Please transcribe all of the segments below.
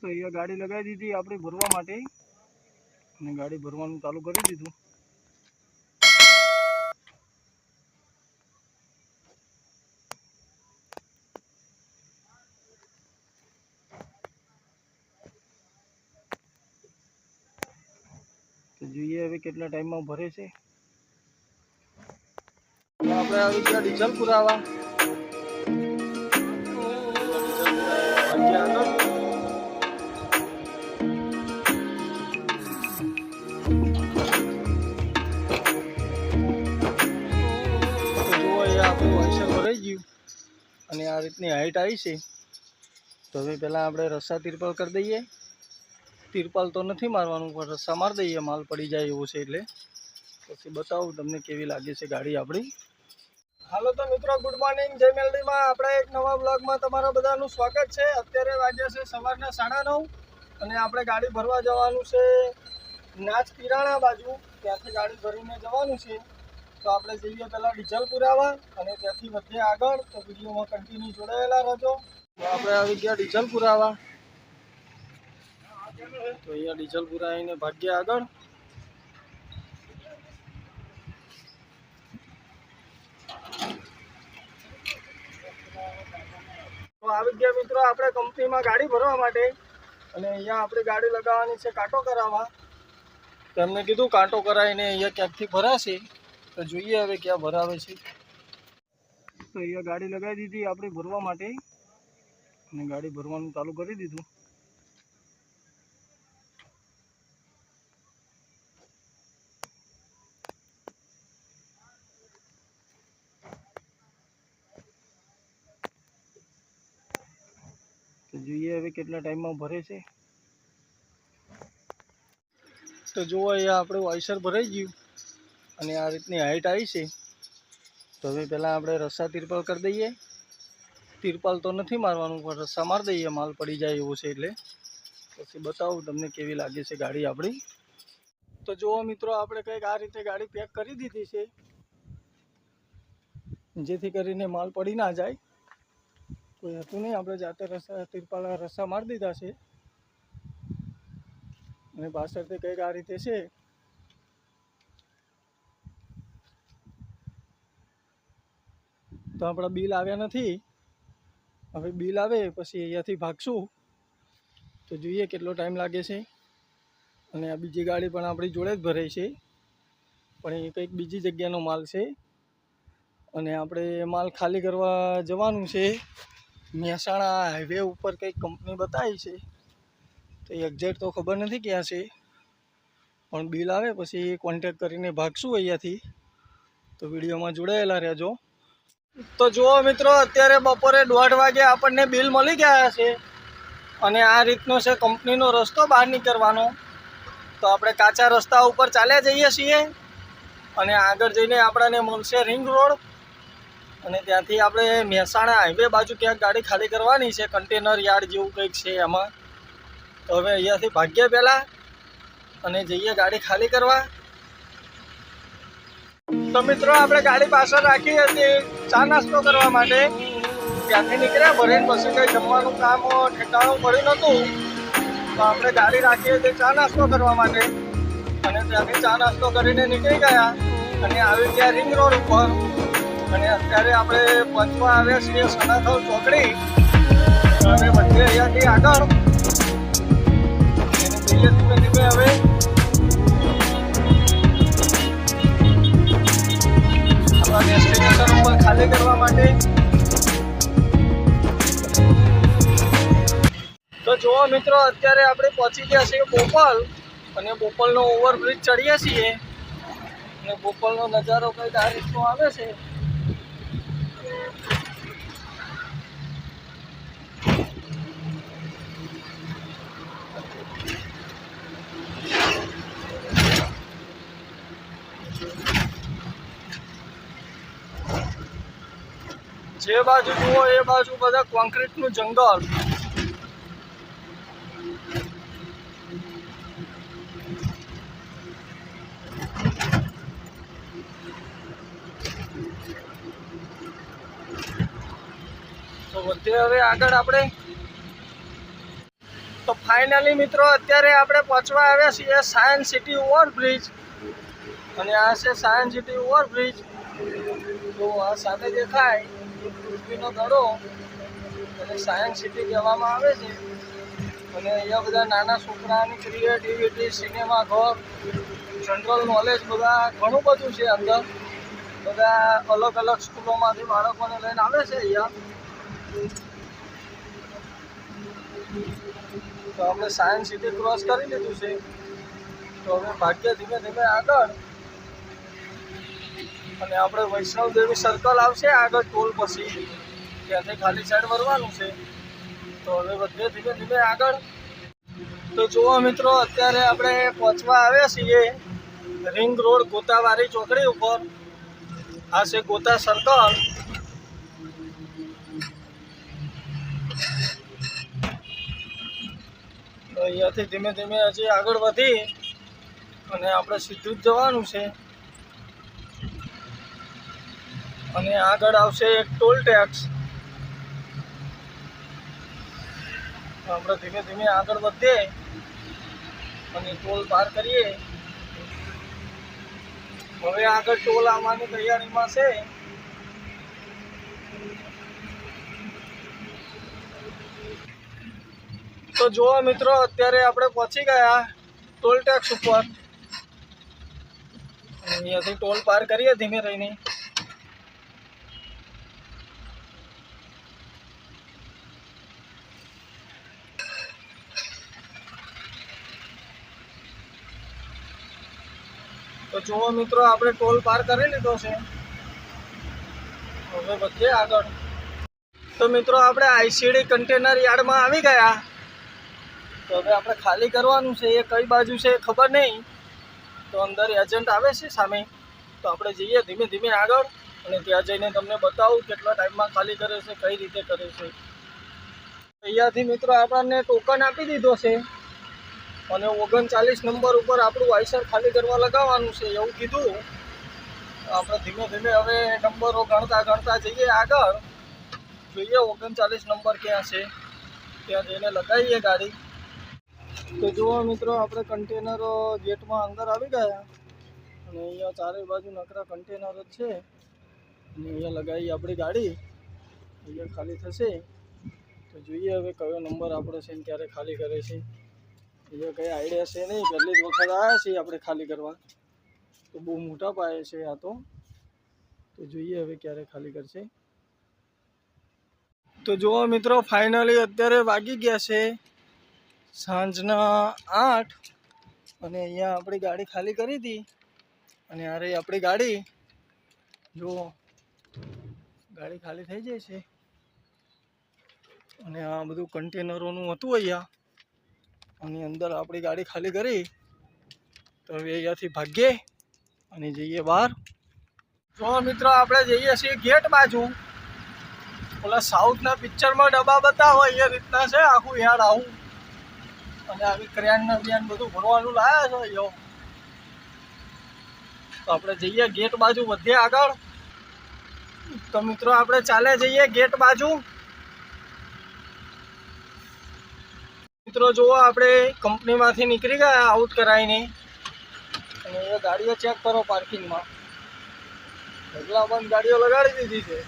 તો અહીંયા ગાડી લગાવી દીધી, આપણે ભરવા માટે. અને ગાડી ભરવાનું ચાલુ કરી દીધું. તો જોઈએ હવે કેટલા ટાઈમમાં ભરે છે. આપણે આવી ગયા ડીઝલ પુરાવા અને આ રીતની હાઈટ આવી છે. તો હવે પહેલાં આપણે રસ્સા તિરપાલ કરી દઈએ. તિરપાલ તો નથી મારવાનું, પણ રસ્સા મારી દઈએ. માલ પડી જાય એવું છે એટલે. પછી બતાવું તમને કેવી લાગે છે ગાડી આપણી. હાલો તો મિત્રો ગુડ મોર્નિંગ જય મેલડીમાં આપણે એક નવા બ્લોગમાં તમારા બધાનું સ્વાગત છે. અત્યારે વાગ્યા છે સવારના સાડા નવ અને આપણે ગાડી ભરવા જવાનું છે નાચ કિરાણા બાજુ. ત્યાંથી ગાડી ભરીને જવાનું છે. તો આપણે જઈએ પહેલાં ડીઝલ પુરાવા અને ત્યાંથી વધીએ આગળ. તો વિડીયોમાં કન્ટિન્યુ જોડાયેલા રહેજો. તો આપણે આવી ગયા ડીઝલ પુરાવા તો અહીંયા ડીઝલ પુરાવીને ભાગ્ય આગળ. તો આવી ગયા મિત્રો આપણે કંપનીમાં ગાડી ભરવા માટે. અને અહીંયા આપણે ગાડી લગાવવાની છે કાંટો કરાવવા. તેમને કીધું કાંટો કરાવીને અહીંયા ક્યાંકથી ભરાશે. તો જોઈએ હવે ક્યાં ભરાવે છે. તો અહીંયા ગાડી લગાવી દીધી આપણે ભરવા માટે. અને ગાડી ભરવાનું ચાલુ કરી દીધું. તો જોઈએ હવે કેટલા ટાઈમમાં ભરે છે. તો જુઓ અહીંયા આપણું વાઇસર ભરાઈ ગયું. અને આ રીતની હાઈટ આવી છે. તો હવે પહેલાં આપણે રસ્સા તિરપાલ કરી દઈએ. તિરપાલ તો નથી મારવાનું, પણ રસ્સા મારી દઈએ. માલ પડી જાય એવું છે એટલે. પછી બતાવું તમને કેવી લાગે છે ગાડી આપણી. તો જુઓ મિત્રો, આપણે કંઈક આ રીતે ગાડી પેક કરી દીધી છે. જેથી કરીને માલ પડી ના જાય. કોઈ હતું નહીં, આપણે જાતે રસ્તા તિરપાલ રસ્સા મારી દીધા છે. અને પાછળથી કંઈક આ રીતે છે. તો આપણા બિલ આવ્યા નથી. હવે બિલ આવે પછી અહીંયાથી ભાગશું. તો જોઈએ કેટલો ટાઈમ લાગે છે. અને આ બીજી ગાડી પણ આપણી જોડે જ ભરાઈ છે. પણ એ કંઈક બીજી જગ્યાનો માલ છે. અને આપણે માલ ખાલી કરવા જવાનું છે. મહેસાણા હાઈવે ઉપર કંઈક કંપની બતાવી છે. તો એક્ઝેક્ટ તો ખબર નથી ક્યાં છે. પણ બિલ આવે પછી કોન્ટેક કરીને ભાગશું અહીંયાથી. તો વિડીયોમાં જોડાયેલા રહેજો. તો જુઓ મિત્રો, અત્યારે બપોરે દોઢ વાગે આપણને બિલ મળી ગયા છે. અને આ રીતનો છે કંપનીનો રસ્તો બહાર નીકળવાનો. તો આપણે કાચા રસ્તા ઉપર ચાલ્યા જઈએ છીએ. અને આગળ જઈને આપણને મળશે રિંગ રોડ. અને ત્યાંથી આપણે મહેસાણા હાઈવે બાજુ ક્યાંક ગાડી ખાલી કરવાની છે, કન્ટેનર યાર્ડ જેવું કંઈક છે એમાં. તો હવે અહીંયાથી ભાગ્ય પહેલાં અને જઈએ ગાડી ખાલી કરવા. તો મિત્રો, આપણે ગાડી પાછળ રાખી હતી. ચા નાસ્તો કરવા માટે. ત્યાંથી નીકળ્યા. ભરીને પછી કંઈ જમવાનું કામ ઠેકાણું પડ્યું નહોતું. તો આપણે ગાડી રાખી હતી ચા નાસ્તો કરવા માટે. અને ત્યાંથી ચા નાસ્તો કરીને નીકળી ગયા. અને આવી ગયા રિંગ રોડ ઉપર. અને અત્યારે આપણે પંચમાં આવ્યા છીએ, સનાથલ ચોકડી. અને વચ્ચે અહીંયાથી આગળ. ધીમે ધીમે હવે ડેસ્ટિનેશન કરવા માટે? તો જુઓ મિત્રો, અત્યારે આપણે પહોંચી ગયા છીએ બોપલ અને બોપલનો ઓવરબ્રિજ ચડીએ છીએ. અને બોપલનો નજારો કંઈક આ રીતનો આવે છે. જે બાજુ જુઓ એ બાજુ બધા કોન્ક્રીટનું જંગલ. તો વધે હવે આગળ આપણે. તો ફાઇનલી મિત્રો, અત્યારે આપણે પહોંચવા આવ્યા છીએ સાયન્સ સિટી ઓવરબ્રિજ અને આ છે સાયન્સ સિટી ઓવરબ્રિજ તો આ સામે દેખાય. પૃથ્વીનો દડો અને સાયન્સ સિટી કહેવામાં આવે છે. અને અહીંયા બધા નાના છોકરાની ક્રિએટિવિટી સિનેમા ઘર જનરલ નોલેજ બધા ઘણું બધું છે અંદર. બધા અલગ અલગ સ્કૂલોમાંથી બાળકોને લઈને આવે છે અહીંયા. તો આપણે સાયન્સ સિટી ક્રોસ કરી લીધું છે. તો હવે ભાગ્ય ધીમે ધીમે આગળ અને આપણે વૈષ્ણવ દેવી સર્કલ આવશે, આગળ ટોલ પછી. ત્યાંથી ખાલી સાઈડ વરવાનું છે. તો હવે વધીએ ધીમે ધીમે આગળ. તો જુઓ મિત્રો, અત્યારે આપણે પહોંચવા આવ્યા છીએ રિંગ રોડ ગોતાવારી ચોકડી ઉપર. આ છે ગોતા સર્કલ અહીંયાથી ધીમે ધીમે હજી આગળ વધી અને આપણે સીધું જ જવાનું છે. અને આગળ આવશે એક ટોલ ટેક્સ. આપણે ધીમે ધીમે આગળ વધીએ અને ટોલ પાર કરીએ. હવે આગળ ટોલ આવવાની તૈયારીમાં છે. તો જુઓ મિત્રો, અત્યારે આપણે પહોંચી ગયા ટોલ ટેક્સ ઉપર. અહીંયાથી ટોલ પાર કરીએ ધીમે રહીને. જુઓ મિત્રો, આપણે ટોલ પાર કરી લીધો છે. હવે વધીએ આગળ. તો મિત્રો, આપણે આઈસીડી કન્ટેનર યાર્ડમાં આવી ગયા. તો હવે આપણે ખાલી કરવાનું છે, એ કઈ બાજુ છે એ ખબર નહીં. તો અંદર એજન્ટ આવે છે સામે. તો આપણે જઈએ ધીમે ધીમે આગળ અને ત્યાં જઈને તમને બતાવું કેટલા ટાઈમમાં ખાલી કરે છે, કઈ રીતે કરે છે. અહીંયાથી મિત્રો, આપણને ટોકન આપી દીધો છે. અને ઓગણચાલીસ નંબર ઉપર આપણું આઈસર ખાલી કરવા લગાવવાનું છે એવું કીધું. આપણે ધીમે ધીમે હવે નંબરો ગણતા ગણતા જઈએ આગળ. જોઈએ ઓગણચાલીસ નંબર ક્યાં છે. ત્યાં જઈને લગાવીએ ગાડી. તો જુઓ મિત્રો, આપણે કન્ટેનરો ગેટમાં અંદર આવી ગયા. અને અહીંયા ચારે બાજુ નકરા કન્ટેનર જ છે. અને અહીંયા લગાવી આપણી ગાડી. અહીંયા ખાલી થશે. તો જોઈએ હવે કયો નંબર આપણો છે ને ક્યારે ખાલી કરે છે. અહીંયા કંઈ આઈડિયા છે નહીં. પહેલી જ વખત આવ્યા છીએ આપણે ખાલી કરવા. તો બહુ મોટા પાયે છે આ તો. તો જોઈએ હવે ક્યારે ખાલી કરશે. તો જુઓ મિત્રો ફાઇનલી અત્યારે વાગી ગયા છે સાંજના આઠ. અને અહીંયા આપણી ગાડી ખાલી કરી હતી. અને આ રહી આપણી ગાડી. જુઓ, ગાડી ખાલી થઈ જાય છે. અને આ બધું કન્ટેનરોનું હતું અહીંયા. અને અંદર આપણી ગાડી ખાલી કરી. તો હવે અહીંયાથી ભાગીએ અને જઈએ બહાર. જો મિત્રો, આપણે જઈએ છીએ ગેટ બાજુ. ઓલા સાઉથના પિક્ચરમાં ડબ્બા બતાવો, એ રીતના છે આખું યાર આવું. અને આવી ક્રેન બિયાન બધું ભરવાનું લાયા છો યો તો આપણે જઈએ ગેટ બાજુ વધીએ આગળ. તો મિત્રો, આપણે ચાલે જઈએ ગેટ બાજુ. મિત્રો, જુઓ આપણે કંપનીમાંથી નીકળી ગયા આઉટ કરાવીને. અને એ ગાડીઓ ચેક કરો પાર્કિંગમાં ઢગલા બંધ ગાડીઓ લગાડી દીધી છે.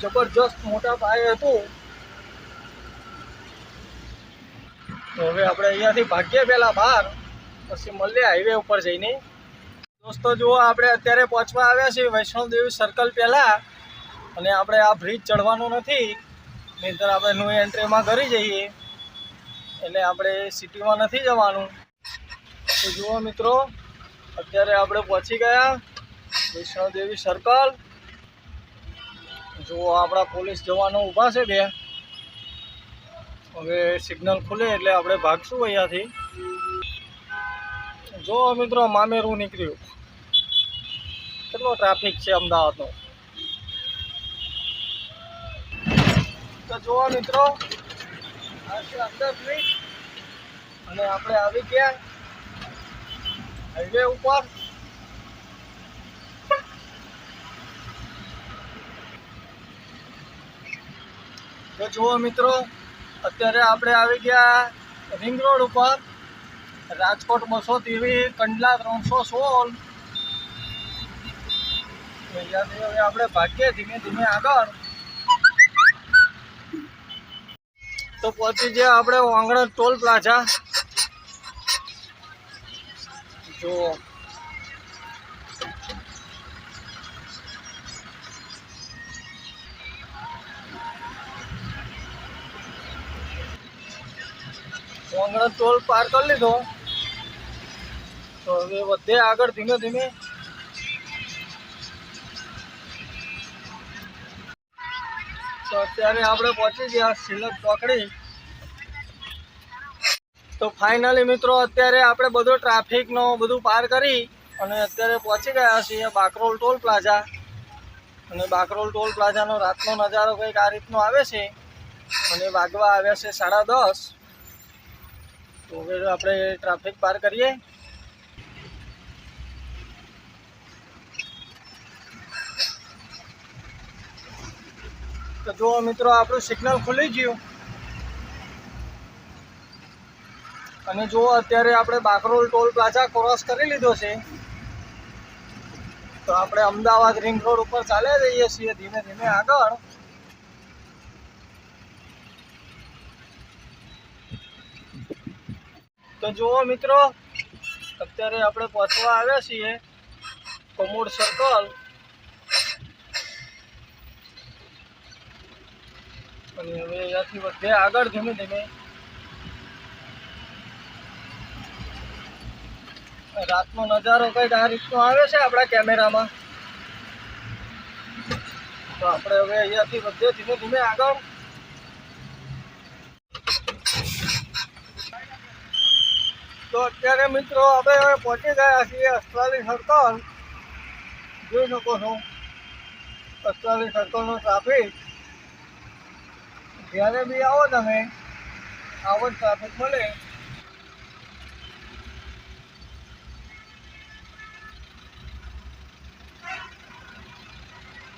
જબરજસ્ત મોટા પાયે હતું. તો હવે આપણે અહીંયાથી ભાગીએ પહેલાં બહાર, પછી મળીએ હાઈવે ઉપર જઈને. દોસ્તો, જુઓ આપણે અત્યારે પહોંચવા આવ્યા છીએ વૈષ્ણવદેવી સર્કલ પહેલાં. અને આપણે આ બ્રિજ ચડવાનું નથી. નહીંતર આપણે ન્યૂ એન્ટ્રીમાં કરી જઈએ. એટલે આપણે સિટીમાં નથી જવાનું. તો જુઓ મિત્રો, અત્યારે આપણે પહોંચી ગયા વૈષ્ણવદેવી સર્કલ. જુઓ આપણા પોલીસ જવાનો ઊભા છે બે. હવે સિગ્નલ ખુલે એટલે આપણે ભાગશું અહીંયાથી. જુઓ મિત્રો, મામેરું નીકળ્યું. કેટલો ટ્રાફિક છે અમદાવાદનો? તો જુઓ મિત્રો અને આપણે આવી ગયા. હાઈવે ઉપર. તો જુઓ મિત્રો, અત્યારે આપણે આવી ગયા રિંગ રોડ ઉપર. રાજકોટ બસો ત્રેવીસ કંડલા ત્રણસો સોળ. અહીંયાથી હવે આપણે ભાગીએ ધીમે ધીમે આગળ. તો પહોંચી ગયા આપણે વાંગણ ટોલ પ્લાઝા જો વાંગણ ટોલ પાર કરી લીધો. તો હવે વધે આગળ ધીમે ધીમે તો અત્યારે આપણે પહોંચી ગયા સિલક ચોકડી તો ફાઇનલી મિત્રો, અત્યારે આપણે બધો ટ્રાફિકનો બધું પાર કરી અને અત્યારે પહોંચી ગયા છીએ બાકરોલ ટોલ પ્લાઝા અને બાકરોલ ટોલ પ્લાઝાનો રાતનો નજારો કંઈક આ રીતનો આવે છે. અને વાગવા આવ્યા છે સાડા દસ. તો આપણે ટ્રાફિક પાર કરીએ. તો જુઓ મિત્રો, આપણું સિગ્નલ ખુલી ગયું. અને જો અત્યારે આપણે બાકરોલ ટોલ પ્લાઝા ક્રોસ કરી લીધો છે. તો આપણે અમદાવાદ રિંગ રોડ ઉપર ચાલ્યા જઈએ છીએ ધીમે ધીમે આગળ. તો જુઓ મિત્રો, અત્યારે આપણે પહોંચવા આવ્યા છીએ કોમોડ સર્કલ અને હવે અહીંયાથી વધે. આગળ ધીમે ધીમે. રાતનો નજારો કંઈક આ રીતનો આવે છે આપણા કેમેરામાં? તો આપણે હવે અહીંયાથી વધે ધીમે ધીમે આગળ. તો અત્યારે મિત્રો હવે હવે પહોંચી ગયા છીએ અસ્ટ્રાલી સર્કલ જોઈ શકો છો. અસ્ટ્રાલી સર્કલનો ટ્રાફિક જ્યારે બી આવો તમે. આવો ટ્રાફિક મળે.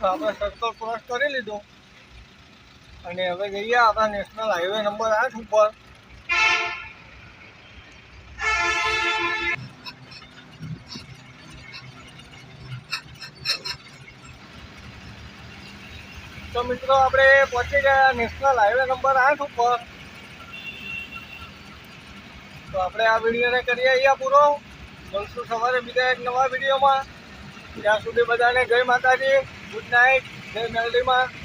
આપણે સર્કલ ક્રોસ કરી લીધું. અને હવે જઈએ આપણા નેશનલ હાઈવે નંબર આઠ ઉપર. તો મિત્રો આપણે પહોંચી ગયા નેશનલ હાઈવે નંબર આઠ ઉપર. તો આપણે આ વિડીયોને કરીએ અહીંયા પૂરો. મળશું સવારે બીજા એક નવા વિડીયોમાં. ત્યાં સુધી બધાને જય માતાજી, ગુડ નાઇટ, જય મેલડીમાં.